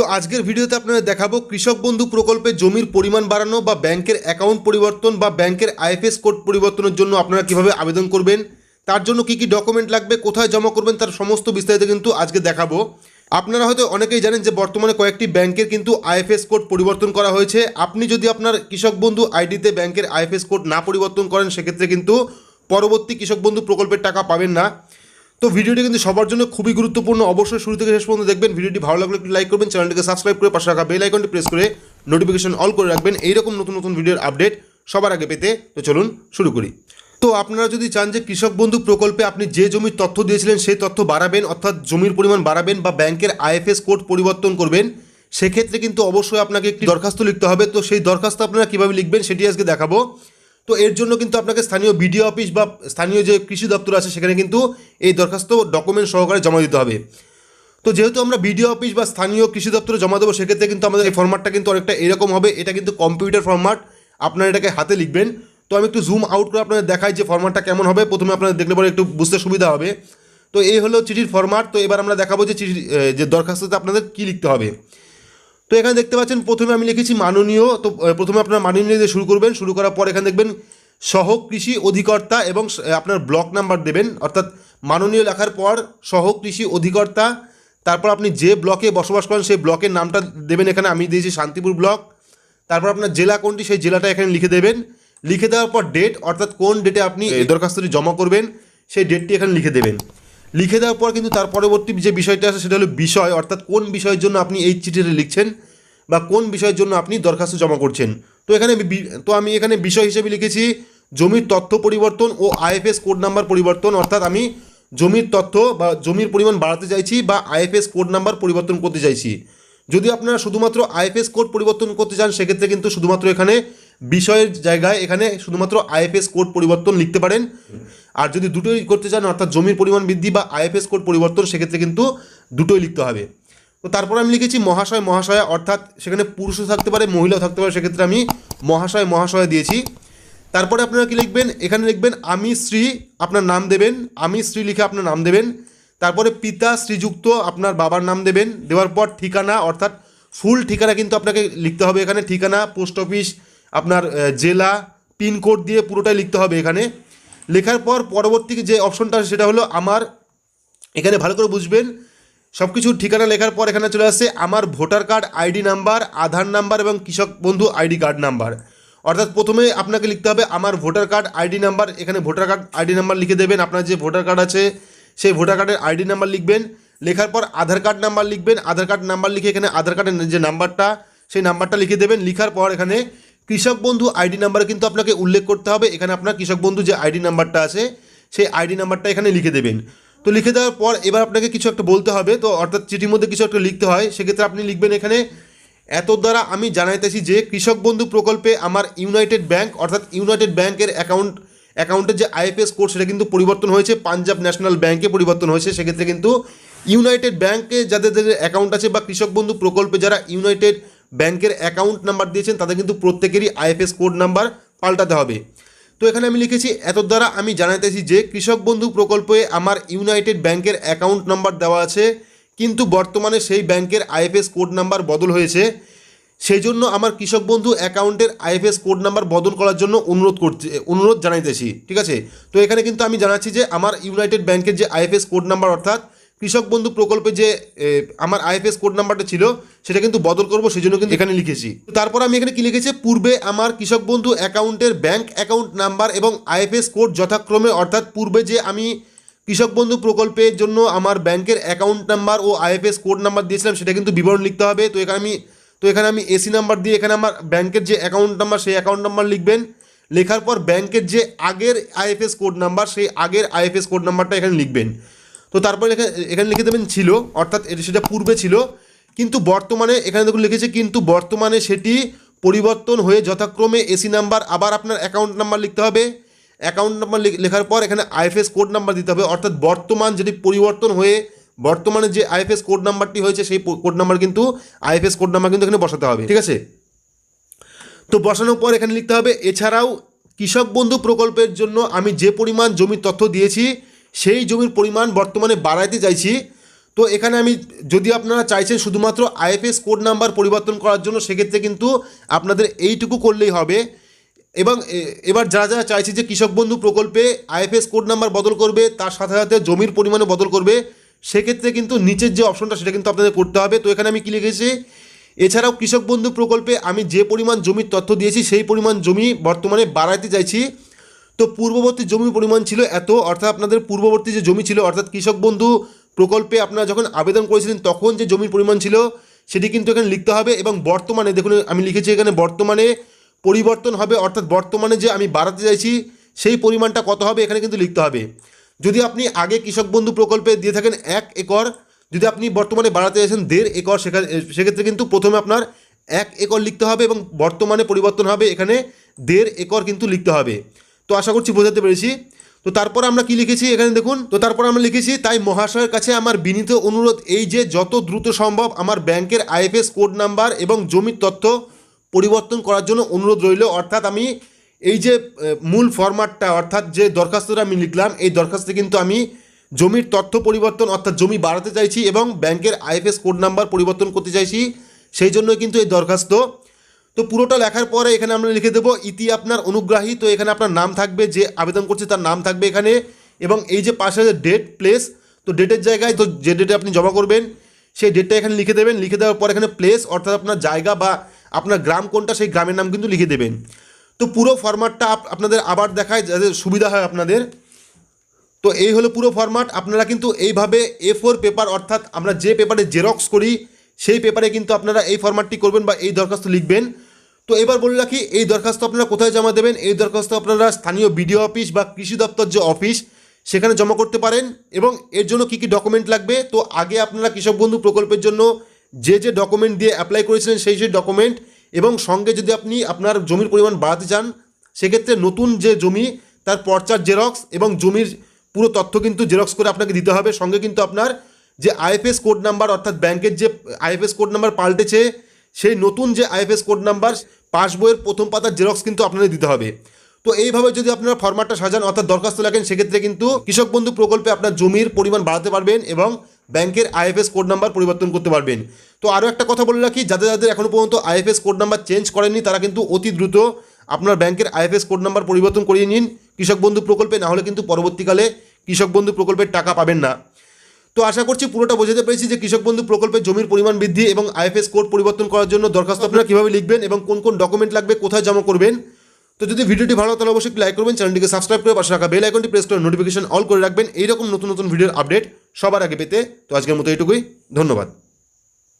তো আজকের ভিডিওতে আপনারা দেখাবো কৃষক বন্ধু প্রকল্পে জমির পরিমাণ বাড়ানো বা ব্যাংকের অ্যাকাউন্ট পরিবর্তন বা ব্যাংকের আইএফএস কোড পরিবর্তনের জন্য আপনারা কীভাবে আবেদন করবেন, তার জন্য কি কি ডকুমেন্ট লাগবে, কোথায় জমা করবেন, তার সমস্ত বিস্তারিত কিন্তু আজকে দেখাবো। আপনারা হয়তো অনেকেই জানেন যে বর্তমানে কয়েকটি ব্যাংকের কিন্তু আইএফএস কোড পরিবর্তন করা হয়েছে। আপনি যদি আপনার কৃষক বন্ধু আইডিতে ব্যাংকের আইএফএস কোড না পরিবর্তন করেন, সেক্ষেত্রে কিন্তু পরবর্তী কৃষক বন্ধু প্রকল্পের টাকা পাবেন না। তো ভিডিওটি কিন্তু সবার জন্য খুবই গুরুত্বপূর্ণ। অবশ্যই শুরু থেকে শেষ পর্যন্ত দেখবেন। ভিডিওটি ভালো লাগলে একটু লাইক করবেন, চ্যানেলটিকে সাবস্ক্রাইব করে পাশে রাখা বেল আইকনটি প্রেস করে নোটিফিকেশন অল করে রাখবেন। এইরকম নতুন নতুন ভিডিওর আপডেট সবার আগে পেতে। তো চলুন শুরু করি। তো আপনারা যদি চান যে কৃষক বন্ধু প্রকল্পে আপনি যে জমির তথ্য দিয়েছিলেন সেই তথ্য বাড়াবেন, অর্থাৎ জমির পরিমাণ বাড়াবেন বা ব্যাংকের আইএফএস কোড পরিবর্তন করবেন, সেক্ষেত্রে কিন্তু অবশ্যই আপনাকে একটি দরখাস্ত লিখতে হবে। তো সেই দরখাস্ত আপনারা কীভাবে লিখবেন সেটি আজকে দেখাবো। তো এর জন্য কিন্তু আপনাকে স্থানীয় বিডিও অফিস বা স্থানীয় যে কৃষি দপ্তর আছে, সেখানে কিন্তু এই দরখাস্ত ডকুমেন্ট সহকারে জমা দিতে হবে। তো যেহেতু আমরা বিডিও অফিস বা স্থানীয় কৃষি দপ্তরে জমা দেবো, সেক্ষেত্রে কিন্তু আমাদের এই ফরম্যাটটা কিন্তু অনেকটা এরকম হবে। এটা কিন্তু কম্পিউটার ফরম্যাট আপনারা এটাকে হাতে লিখবেন। তো আমি একটু জুম আউট করে আপনাদের দেখাই যে ফরম্যাটটা কেমন হবে। প্রথমে আপনাদের দেখলে পরে একটু বুঝতে সুবিধা হবে। তো এই হলো চিঠির ফরম্যাট তো এবার আমরা দেখাবো যে চিঠি যে দরখাস্ততে আপনাদের কী লিখতে হবে। তো এখানে দেখতে পাচ্ছেন প্রথমে আমি লিখেছি মাননীয় তো প্রথমে আপনার মাননীয় দিয়ে শুরু করবেন শুরু করার পর এখানে দেখবেন সহ কৃষি অধিকর্তা এবং আপনার ব্লক নাম্বার দেবেন অর্থাৎ মাননীয় লেখার পর সহ কৃষি অধিকর্তা তারপর আপনি যে ব্লকে বসবাস করেন সেই ব্লকের নামটা দেবেন এখানে আমি দিয়েছি শান্তিপুর ব্লক তারপর আপনার জেলা কোনটি সেই জেলাটা এখানে লিখে দেবেন লিখে দেওয়ার পর ডেট অর্থাৎ কোন ডেটে আপনি এই দরখাস্তটি জমা করবেন সেই ডেটটি এখানে লিখে দেবেন। লিখে দেওয়ার পর কিন্তু তার পরবর্তী যে বিষয়টা আছে সেটা হলো বিষয়, অর্থাৎ কোন বিষয়ের জন্য আপনি এই চিঠিটা লিখছেন বা কোন বিষয়ের জন্য আপনি দরখাস্ত জমা করছেন। তো এখানে তো আমি এখানে বিষয় হিসেবে লিখেছি জমির তথ্য পরিবর্তন ও আইএফএস কোড নাম্বার পরিবর্তন, অর্থাৎ আমি জমির তথ্য বা জমির পরিমাণ বাড়াতে চাইছি বা আইএফএস কোড নাম্বার পরিবর্তন করতে চাইছি। যদি আপনারা শুধুমাত্র আইএফএস কোড পরিবর্তন করতে চান, সেক্ষেত্রে কিন্তু শুধুমাত্র এখানে বিষয়ের জায়গায় এখানে শুধুমাত্র আইএফএস কোড পরিবর্তন লিখতে পারেন। আর যদি দুটোই করতে চান, অর্থাৎ জমির পরিমাণ বৃদ্ধি বা আইএফএস কোড পরিবর্তন, সেক্ষেত্রে কিন্তু দুটোই লিখতে হবে। তো তারপর আমি লিখেছি মহাশয়, মহাশয়া, অর্থাৎ সেখানে পুরুষও থাকতে পারে, মহিলাও থাকতে পারে, সেক্ষেত্রে আমি মহাশয় মহাশয় দিয়েছি। তারপরে আপনারা কি লিখবেন? এখানে লিখবেন, আমি শ্রী আপনার নাম দেবেন। আমি শ্রী লিখে আপনার নাম দেবেন। তারপরে, পিতা শ্রীযুক্ত আপনার বাবার নাম দেবেন। দেওয়ার পর ঠিকানা, অর্থাৎ ফুল ঠিকানা কিন্তু আপনাকে লিখতে হবে এখানে। ঠিকানা, পোস্ট অফিস আপনার জেলা পিনকোড দিয়ে পুরোটাই লিখতে হবে এখানে। লেখার পর পরবর্তী যে অপশনটা সেটা হলো আমার, এখানে ভালো করে বুঝবেন। সব কিছুর ঠিকানা লেখার পর এখানে চলে আসছে আমার voter card, ID number, Aadhaar number এবং কৃষক বন্ধু আইডি কার্ড নাম্বার। অর্থাৎ প্রথমে আপনাকে লিখতে হবে আমার ভোটার কার্ড, আইডি নাম্বার, এখানে ভোটার কার্ড, আইডি নাম্বার লিখে দেবেন। আপনার যে ভোটার কার্ড আছে, সেই ভোটার কার্ডের আইডি নাম্বার লিখবেন। লেখার পর আধার কার্ড নাম্বার লিখবেন। আধার কার্ড নাম্বার লিখে এখানে আধার কার্ডের যে নাম্বারটা, সেই নাম্বারটা লিখে দেবেন। লিখার পর এখানে কৃষক বন্ধু আইডি নাম্বার কিন্তু আপনাকে উল্লেখ করতে হবে। এখানে আপনার কৃষক বন্ধু যে আইডি নাম্বারটা আছে, সেই আইডি নাম্বারটা এখানে লিখে দেবেন। তো লিখে দেওয়ার পর এবার আপনাকে কিছু একটা বলতে হবে। তো অর্থাৎ চিঠির মধ্যে কিছু একটা লিখতে হয়। সেক্ষেত্রে আপনি লিখবেন এখানে, এত দ্বারা আমি জানাইতেছি যে কৃষক বন্ধু প্রকল্পে আমার ইউনাইটেড ব্যাংক, অর্থাৎ ইউনাইটেড ব্যাংকের অ্যাকাউন্ট, অ্যাকাউন্টের যে আইএফএস কোড, সেটা কিন্তু পরিবর্তন হয়েছে। পাঞ্জাব ন্যাশনাল ব্যাংকে পরিবর্তন হয়েছে। সেক্ষেত্রে কিন্তু ইউনাইটেড ব্যাংকে যাদের যাদের অ্যাকাউন্ট আছে বা কৃষক বন্ধু প্রকল্পে যারা ইউনাইটেড ব্যাংকের অ্যাকাউন্ট নাম্বার দিয়েছেন, তাদের কিন্তু প্রত্যেকেরই আইএফএস কোড নাম্বার পাল্টাতে হবে। তো এখানে আমি লিখেছি এত দ্বারা আমি জানাইতেছি যে কৃষক বন্ধু প্রকল্পে আমার ইউনাইটেড ব্যাংকের অ্যাকাউন্ট নাম্বার দেওয়া আছে, কিন্তু বর্তমানে সেই ব্যাংকের আইএফএস কোড নাম্বার বদল হয়েছে। সেই জন্য আমার কৃষক বন্ধু অ্যাকাউন্টের আইএফএস কোড নাম্বার বদল করার জন্য অনুরোধ করতে, অনুরোধ জানাইতেছি, ঠিক আছে? তো এখানে কিন্তু আমি জানাচ্ছি যে আমার ইউনাইটেড ব্যাংকের যে আইএফএস কোড নাম্বার, অর্থাৎ কৃষক বন্ধু প্রকল্পে যে আমার আইএফএস কোড নাম্বারটা ছিল, সেটা কিন্তু বদল করব সেই জন্য কিন্তু এখানে লিখেছি। তারপর আমি এখানে কি লিখেছি? পূর্বে আমার কৃষক বন্ধু অ্যাকাউন্টের ব্যাংক অ্যাকাউন্ট নাম্বার এবং আইএফএস কোড যথাক্রমে, অর্থাৎ পূর্বে যে আমি কৃষক বন্ধু প্রকল্পের জন্য আমার ব্যাংকের অ্যাকাউন্ট নাম্বার ও আইএফএস কোড নাম্বার দিয়েছিলাম, সেটা কিন্তু বিবরণ লিখতে হবে। তো এখানে আমি, তো এখানে আমি এসি নাম্বার দিয়ে এখানে আমার ব্যাংকের যে অ্যাকাউন্ট নাম্বার, সেই অ্যাকাউন্ট নাম্বার লিখবেন। লেখার পর ব্যাংকের যে আগের আইএফএস কোড নাম্বার, সেই আগের আইএফএস কোড নাম্বারটা এখানে লিখবেন। তো তারপরে এখানে লিখে দেবেন ছিল, অর্থাৎ সেটা পূর্বে ছিল, কিন্তু বর্তমানে এখানে দেখুন লিখেছে, কিন্তু বর্তমানে সেটি পরিবর্তন হয়ে যথাক্রমে এসি নাম্বার, আবার আপনার অ্যাকাউন্ট নাম্বার লিখতে হবে। অ্যাকাউন্ট নাম্বার লেখার পর এখানে আইএফএস কোড নাম্বার দিতে হবে, অর্থাৎ বর্তমান যেটি পরিবর্তন হয়ে, বর্তমানে যে আইএফএস কোড নাম্বারটি হয়েছে, সেই কোড নাম্বার কিন্তু আইএফএস কোড নাম্বার কিন্তু এখানে বসাতে হবে, ঠিক আছে? তো বসানোর পর এখানে লিখতে হবে, এছাড়াও কৃষক বন্ধু প্রকল্পের জন্য আমি যে পরিমাণ জমির তথ্য দিয়েছি সেই জমির পরিমাণ বর্তমানে বাড়াইতে চাইছি। তো এখানে আমি যদি আপনারা চাইছেন শুধুমাত্র আইএফএস কোড নাম্বার পরিবর্তন করার জন্য, সেক্ষেত্রে কিন্তু আপনাদের এইটুকু করলেই হবে। এবং এবার যারা যারা চাইছে যে কৃষক বন্ধু প্রকল্পে আইএফএস কোড নাম্বার বদল করবে, তার সাথে সাথে জমির পরিমাণে বদল করবে, সেক্ষেত্রে কিন্তু নিচের যে অপশনটা, সেটা কিন্তু আপনাদের করতে হবে। তো এখানে আমি কি লিখেছি? এছাড়াও কৃষক বন্ধু প্রকল্পে আমি যে পরিমাণ জমির তথ্য দিয়েছি, সেই পরিমাণ জমি বর্তমানে বাড়াইতে চাইছি। তো পূর্ববর্তী জমির পরিমাণ ছিল এত, অর্থাৎ আপনাদের পূর্ববর্তী যে জমি ছিল, অর্থাৎ কৃষক বন্ধু প্রকল্পে আপনারা যখন আবেদন করেছিলেন, তখন যে জমির পরিমাণ ছিল, সেটি কিন্তু এখানে লিখতে হবে এবং বর্তমানে দেখুন, আমি লিখেছি এখানে বর্তমানে পরিবর্তন হবে, অর্থাৎ বর্তমানে যে আমি বাড়াতে চাইছি, সেই পরিমাণটা কত হবে এখানে কিন্তু লিখতে হবে। যদি আপনি আগে কৃষক বন্ধু প্রকল্পে দিয়ে থাকেন এক একর, যদি আপনি বর্তমানে বাড়াতে চাইছেন দেড় একর, সেখানে, সেক্ষেত্রে কিন্তু প্রথমে আপনার এক একর লিখতে হবে এবং বর্তমানে পরিবর্তন হবে এখানে দেড় একর কিন্তু লিখতে হবে। তো আশা করছি বোঝাতে পেরেছি। তো তারপর আমরা কি লিখেছি? এখানে দেখুন। তো তারপর আমরা লিখেছি, তাই মহাশয়ের কাছে আমার বিনীত অনুরোধ এই যে যত দ্রুত সম্ভব আমার ব্যাংকের আইএফএস কোড নাম্বার এবং জমির তথ্য পরিবর্তন করার জন্য অনুরোধ রইল। অর্থাৎ আমি এই যে মূল ফরম্যাটটা অর্থাৎ যে দরখাস্তটা আমি লিখলাম, এই দরখাস্তে কিন্তু আমি জমির তথ্য পরিবর্তন, অর্থাৎ জমি বাড়াতে চাইছি এবং ব্যাংকের আইএফএস কোড নাম্বার পরিবর্তন করতে চাইছি। সেই জন্যই কিন্তু এই দরখাস্ত। তো পুরোটা লেখার পরে এখানে আমরা লিখে দেবো, ইতি আপনার অনুগ্রাহী। তো এখানে আপনার নাম থাকবে, যে আবেদন করছে তার নাম থাকবে এখানে। এবং এই যে পাশে ডেট প্লেস তো ডেটের জায়গায় তো যে ডেটে আপনি জমা করবেন, সেই ডেটটা এখানে লিখে দেবেন। লিখে দেওয়ার পর এখানে প্লেস অর্থাৎ আপনার জায়গা বা আপনার গ্রাম কোনটা, সেই গ্রামের নাম কিন্তু লিখে দেবেন। তো পুরো ফরম্যাটটা আপনাদের আবার দেখায়, যাতে সুবিধা হয় আপনাদের। তো এই হলো পুরো ফরম্যাট আপনারা কিন্তু এইভাবে এ ফোর পেপার অর্থাৎ আমরা যে পেপারে জেরক্স করি সেই পেপারে কিন্তু আপনারা এই ফরম্যাটটি করবেন বা এই দরখাস্ত লিখবেন। তো এবার বলে রাখি, এই দরখাস্ত আপনারা কোথায় জমা দেবেন? এই দরখাস্ত আপনারা স্থানীয় বিডিও অফিস বা কৃষি দপ্তর যে অফিস, সেখানে জমা করতে পারেন এবং এর জন্য কী কী ডকুমেন্ট লাগবে? তো আগে আপনারা কৃষক বন্ধু প্রকল্পের জন্য যে যে ডকুমেন্ট দিয়ে অ্যাপ্লাই করেছিলেন সেই সেই ডকুমেন্ট এবং সঙ্গে যদি আপনি আপনার জমির পরিমাণ বাড়াতে চান, সেক্ষেত্রে নতুন যে জমি, তার পর্চার জেরক্স এবং জমির পুরো তথ্য কিন্তু জেরক্স করে আপনাকে দিতে হবে। সঙ্গে কিন্তু আপনার যে আইএফএস কোড নাম্বার অর্থাৎ ব্যাংকের যে আইএফএস কোড নাম্বার পাল্টেছে, সেই নতুন যে আইএফএস কোড নাম্বার পাসবইয়ের প্রথম পাতার জেরক্স কিন্তু আপনাদের দিতে হবে। তো এইভাবে যদি আপনারা ফরম্যাটটা সাজান, অর্থাৎ দরখাস্ত লেখেন সেক্ষেত্রে কিন্তু কৃষক বন্ধু প্রকল্পে আপনার জমির পরিমাণ বাড়াতে পারবেন এবং ব্যাংকের আইএফএস কোড নাম্বার পরিবর্তন করতে পারবেন। তো আরও একটা কথা বলে রাখি, যাদের যাদের এখনও পর্যন্ত আইএফএস কোড নাম্বার চেঞ্জ করেননি, তারা কিন্তু অতি দ্রুত আপনার ব্যাংকের আইএফএস কোড নাম্বার পরিবর্তন করিয়ে নিন কৃষক বন্ধু প্রকল্পে, না হলে কিন্তু পরবর্তীকালে কৃষক বন্ধু প্রকল্পের টাকা পাবেন না। তো আশা করছি পুরোটা বোঝাতে পেরেছি যে কৃষক বন্ধু প্রকল্পের জমির পরিমাণ বৃদ্ধি এবং আইএফএস কোড পরিবর্তন করার জন্য দরখাস্ত আপনারা কীভাবে লিখবেন এবং কোন কোন ডকুমেন্ট লাগবে, কোথায় জমা করবেন? তো যদি ভিডিওটি ভালো তাহলে অবশ্যই লাইক করবেন, চ্যানেলটিকে সাবস্ক্রাইব করে পাশে রাখা বেল আইকনটি প্রেস করে নোটিফিকেশন অল করে রাখবেন। এইরকম নতুন নতুন ভিডিওর আপডেট সবার আগে পেতে। তো আজকের মতো এইটুকুই, ধন্যবাদ।